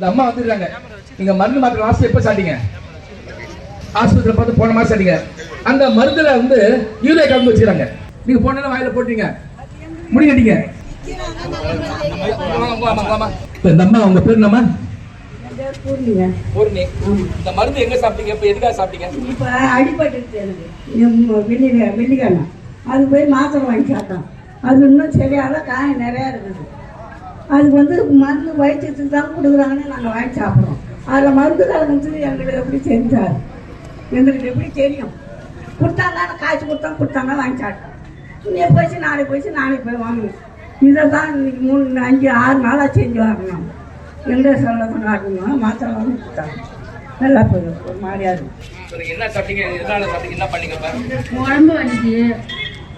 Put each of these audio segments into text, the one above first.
இந்த அம்மா வந்துருக்காங்க நீங்க மருந்து மாத்திரை லாஸ்ட் எப்ப சாட்டிங்க ஆஸ்பத்திரி பார்த்து போன மாதிரி சாட்டிங்க அந்த மருந்துல வந்து யூரியா கலந்து வச்சுக்கிறாங்க. நீங்க போன வாயில போட்டீங்க முடிக்கட்டீங்க இப்ப இந்த அம்மா உங்க பேர் என்னம்மா? இந்த மருந்து எங்க சாப்பிட்டீங்க? இப்ப எதுக்காக சாப்பிட்டீங்க? இப்போ அடிபட்டுருச்சு எம் அது போய் மாத்திரை வாங்கி சாப்பிட்டோம் அது இன்னும் சரியாத காயம் நிறையா இருக்குது. அதுக்கு வந்து மருந்து வயிற்றுக்கு தான் கொடுக்குறாங்கன்னு நாங்கள் வாங்கி சாப்பிட்றோம். அதில் மருந்து கலந்து எங்களுக்கு எப்படி தெரிஞ்சார் எங்களுக்கு எப்படி தெரியும்? கொடுத்தாங்க காய்ச்சி கொடுத்தா கொடுத்தாங்க வாங்கி சாப்பிட்டோம். இன்னைக்கு போயிடுச்சு நாளைக்கு போயிடுச்சு நாளைக்கு போய் வாங்கணும். இதை தான் இன்னைக்கு மூணு அஞ்சு ஆறு நாளாக செஞ்சு வரணும் எங்கே சொல்ல காட்டணும் மாத்திரை வாங்கி கொடுத்தாங்க. நல்லா போயிடும் ஒரு மாதிரியா இருக்கும் என்ன சாப்பிட்டீங்க? எதனால சாப்பிட்டீங்க? என்ன பண்ணீங்க இப்ப? உடம்பு வலிக்கு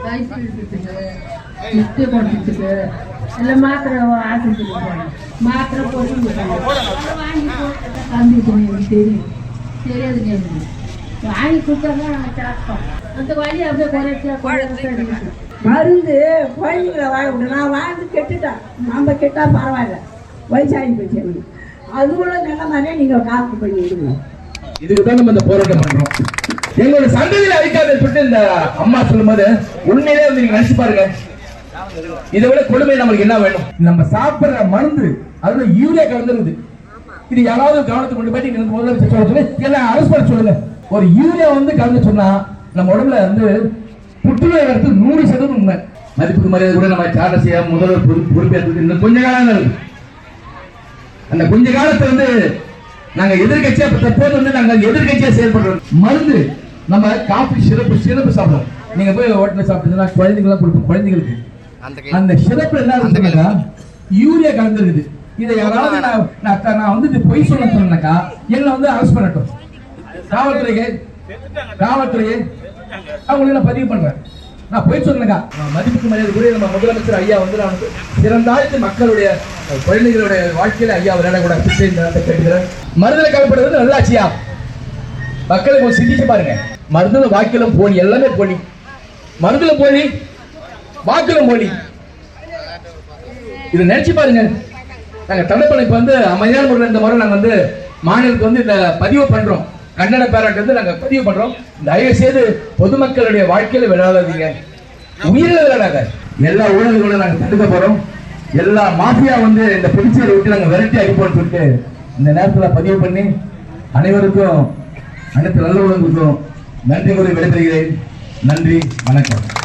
வயிற்று இழுத்துக்கு முட்டு போட்டுக்கு எல்லாம் மாத்திரை ஆஸ்பத்திரிக்கு போனோம் மாத்திரை போட்டு வாங்கி போட்டு தம்பிக்கு எனக்கு தெரியும் தெரியாதுங்க எனக்கு வாங்கி கொடுத்தாங்க வலி அப்படியே குறைச்சா மருந்து குழந்தைங்களை வாழ விடு நான் வாழ்ந்து கெட்டுட்டேன் நம்ம கெட்டா பரவாயில்ல வயசாகி போச்சு எனக்கு அதுக்குள்ள நல்ல மாதிரியே நீங்கள் காப்பு பண்ணி விடுங்க இதுக்கு தான் நம்ம இந்த போராட்டம் பண்றோம் எங்களோட சந்ததியில அழிக்காத சொல்லிட்டு இந்த அம்மா சொல்லும்போது உண்மையிலே வந்து நீங்க நினைச்சு பாருங்க இதை விட கொடுமை நமக்கு என்ன வேணும்? நம்ம சாப்பிடுற மருந்து அதுல யூரியா கலந்துருது. இது யாராவது கவனத்துக்கு கொண்டு போய் நீங்க முதலமைச்சர் சொல்ல சொல்லி. எல்லாம் அரசு பண்ண சொல்லுங்க. ஒரு யூரியா வந்து கலந்து சொன்னா நம்ம உடம்புல வந்து புற்றுநோய் வரது நூறு சதவீதம் உண்மை. மதிப்புக்கு மரியாதை கூட நம்ம சார்ஜ் செய்ய முதல்வர் பொறுப்பு பொறுப்பேற்றது இன்னும் கொஞ்ச இருக்கு. அந்த கொஞ்ச காலத்துல வந்து நாங்க எதிர்கட்சியா தற்போது வந்து நாங்க எதிர்கட்சியா செயல்படுறோம். மருந்து நம்ம காஃபி சிறப்பு சிறப்பு சாப்பிடுறோம். நீங்க போய் ஹோட்டல்ல சாப்பிட்டீங்கன்னா குழந்தைங்களாம் கொடுப்போம். குழந்தைங்களுக்கு அந்த சிறப்புல என்ன இருக்குன்னா யூரியா கலந்துருக்குது இதை யாராவது நான் நான் வந்து பொய் சொல்ல சொன்னாக்கா எங்களை வந்து அரெஸ்ட் பண்ணட்டும். காவல்துறையே காவல்துறையே அவங்களை நான் பதிவு பண்றேன். நான் போய் சொன்னேங்க மதிப்புக்கு மரியாதை கூட நம்ம முதலமைச்சர் ஐயா வந்து நான் வந்து சிறந்தாழ்த்து மக்களுடைய குழந்தைகளுடைய வாழ்க்கையில ஐயா இந்த நேரத்தை கேட்கிறேன் மருந்துல கலப்படுறது நல்லாச்சியா மக்களை கொஞ்சம் சிந்திச்சு பாருங்க. மருந்துல வாக்கிலும் போலி எல்லாமே போலி மருந்துல போலி வாக்கிலும் போலி இதை நினைச்சு பாருங்க. நாங்க தமிழ்ப்பணம் வந்து அமைதியான முறையில் இந்த முறை நாங்க வந்து மாநிலத்துக்கு வந்து இந்த பதிவு பண்றோம். கன்னட பேராட்டு வந்து நாங்க பதிவு பண்றோம். தயவு செய்து பொதுமக்களுடைய வாழ்க்கையில விளையாடாதீங்க உயிரில் விளையாடாத எல்லா ஊழல்களும் நாங்க தடுக்க போறோம். எல்லா மாஃபியா வந்து இந்த புதுச்சேரி விட்டு நாங்க விரட்டி அடிப்போம்னு சொல்லிட்டு இந்த நேரத்துல பதிவு பண்ணி அனைவருக்கும் அனைத்து நல்ல உணவுக்கும் நன்றி கூறி விடைபெறுகிறேன். நன்றி. வணக்கம்.